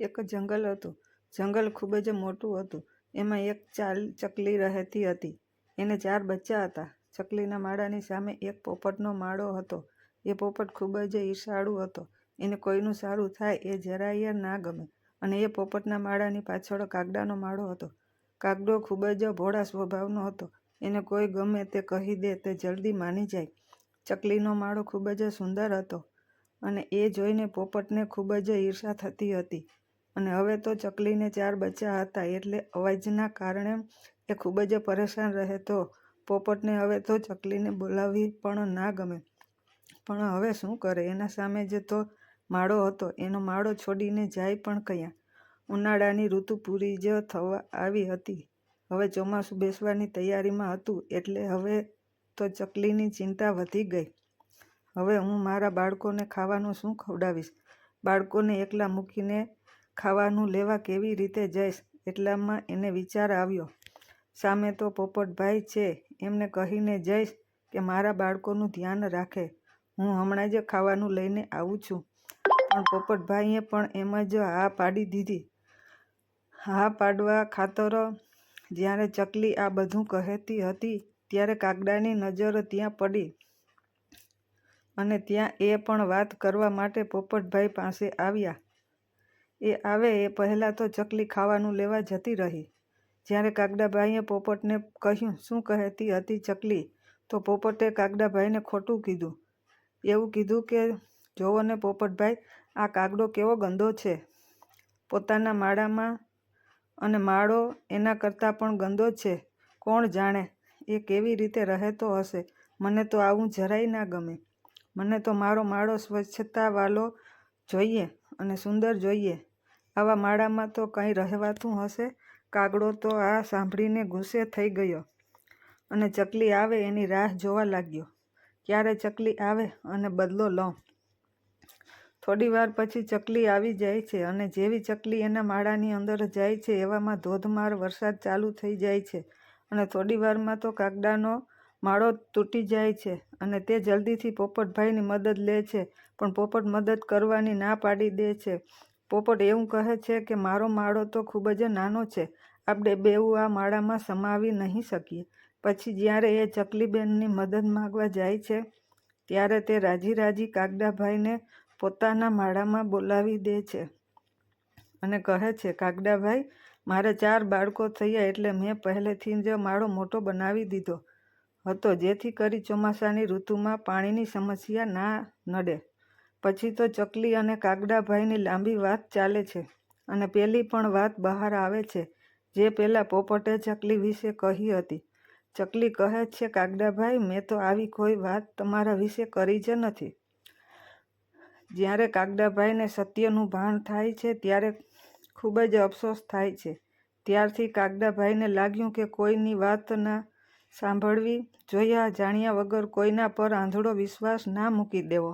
એક જંગલ હતું. જંગલ ખૂબ જ મોટું હતું. એમાં એક ચાલ ચકલી રહેતી હતી. એને ચાર બચ્ચા હતા. ચકલીના માળાની સામે એક પોપટનો માળો હતો. એ પોપટ ખૂબ જ ઈર્ષાળુ હતો. એને કોઈનું સારું થાય એ જરાય ના ગમે. અને એ પોપટના માળાની પાછળ કાગડાનો માળો હતો. કાગડો ખૂબ જ ભોળા સ્વભાવનો હતો. એને કોઈ ગમે તે કહી દે તે જલ્દી માની જાય. ચકલીનો માળો ખૂબ જ સુંદર હતો. અને એ જોઈને પોપટને ખૂબ જ ઈર્ષા થતી હતી. અને હવે તો ચકલીને ચાર બચ્ચા હતા એટલે અવાજના કારણે એ ખૂબ જ પરેશાન રહેતો. પોપટને હવે તો ચકલીને બોલાવવી પણ ના ગમે. પણ હવે શું કરે? એના સામે જ તો માળો હતો. એનો માળો છોડીને જાય પણ કયા? ઉનાળાની ઋતુ પૂરી જ થવા આવી હતી. હવે ચોમાસું બેસવાની તૈયારીમાં હતું એટલે હવે તો ચકલીની ચિંતા વધી ગઈ. હવે હું મારા બાળકોને ખાવાનું શું ખવડાવીશ? બાળકોને એકલા મૂકીને ખાવાનું લેવા કેવી રીતે જઈશ એટલામાં એને વિચાર આવ્યો. સામે તો પોપટભાઈ છે, એમને કહીને જઈશ કે મારા બાળકોનું ધ્યાન રાખે. હું હમણાં જ ખાવાનું લઈને આવું છું. પણ પોપટભાઈએ પણ એમ જ હા પાડી દીધી. હા પાડવા ખાતર જ્યારે ચકલી આ બધું કહેતી હતી, ત્યારે કાગડાની નજર ત્યાં પડી અને ત્યાં એ પણ વાત કરવા માટે પોપટભાઈ પાસે આવ્યા. એ આવે એ પહેલાં તો ચકલી ખાવાનું લેવા જતી રહી. જ્યારે કાગડાભાઈએ પોપટને કહ્યું, શું કહેતી હતી ચકલી? તો પોપટે કાગડાભાઈને ખોટું કીધું. એવું કીધું કે, જોવો ને પોપટભાઈ, આ કાગડો કેવો ગંદો છે. પોતાના માળામાં અને માળો એના કરતાં પણ ગંદો છે. કોણ જાણે, એ કેવી રીતે રહેતો હશે? મને તો આવું જરાય ના ગમે. મને તો મારો માળો સ્વચ્છતાવાળો જોઈએ અને સુંદર જોઈએ. આવા માળામાં તો કંઈ રહેવાતું હશે? કાગડો તો આ સાંભળીને ગુસ્સે થઈ ગયો અને ચકલી આવે એની રાહ જોવા લાગ્યો. ક્યારે ચકલી આવે અને બદલો લઉં? થોડી વાર પછી ચકલી આવી જાય છે અને જેવી ચકલી એના માળાની અંદર જાય છે એવામાં ધોધમાર વરસાદ ચાલુ થઈ જાય છે અને થોડી વારમાં તો કાગડાનો માળો તૂટી જાય છે અને તે જલ્દીથી પોપટભાઈની મદદ લે છે, પણ પોપટ મદદ કરવાની ના પાડી દે છે. પોપટ એવું કહે છે કે મારો માળો તો ખૂબ જ નાનો છે. આપણે બેઉ આ માળામાં સમાવી નહીં શકીએ. પછી જ્યારે એ ચકલીબેનની મદદ માગવા જાય છે, ત્યારે તે રાજી રાજી કાગડાભાઈને પોતાના માળામાં બોલાવી દે છે અને કહે છે, કાગડાભાઈ, મારે ચાર બાળકો થયા એટલે મેં પહેલેથી જ માળો મોટો બનાવી દીધો હતો, જેથી કરી ચોમાસાની ઋતુમાં પાણીની સમસ્યા ના નડે. પછી તો ચકલી અને કાગડાભાઈની લાંબી વાત ચાલે છે અને પેલી પણ વાત બહાર આવે છે, જે પહેલાં પોપટે ચકલી વિશે કહી હતી. ચકલી કહે છે, કાગડાભાઈ, મેં તો આવી કોઈ વાત તમારા વિશે કરી જ નથી. જ્યારે કાગડાભાઈને સત્યનું ભાન થાય છે, ત્યારે ખૂબ જ અફસોસ થાય છે. ત્યારથી કાગડાભાઈને લાગ્યું કે કોઈની વાત ના સાંભળવી, જોયા, જાણ્યા વગર કોઈના પર આંધળો વિશ્વાસ ના મૂકી દેવો.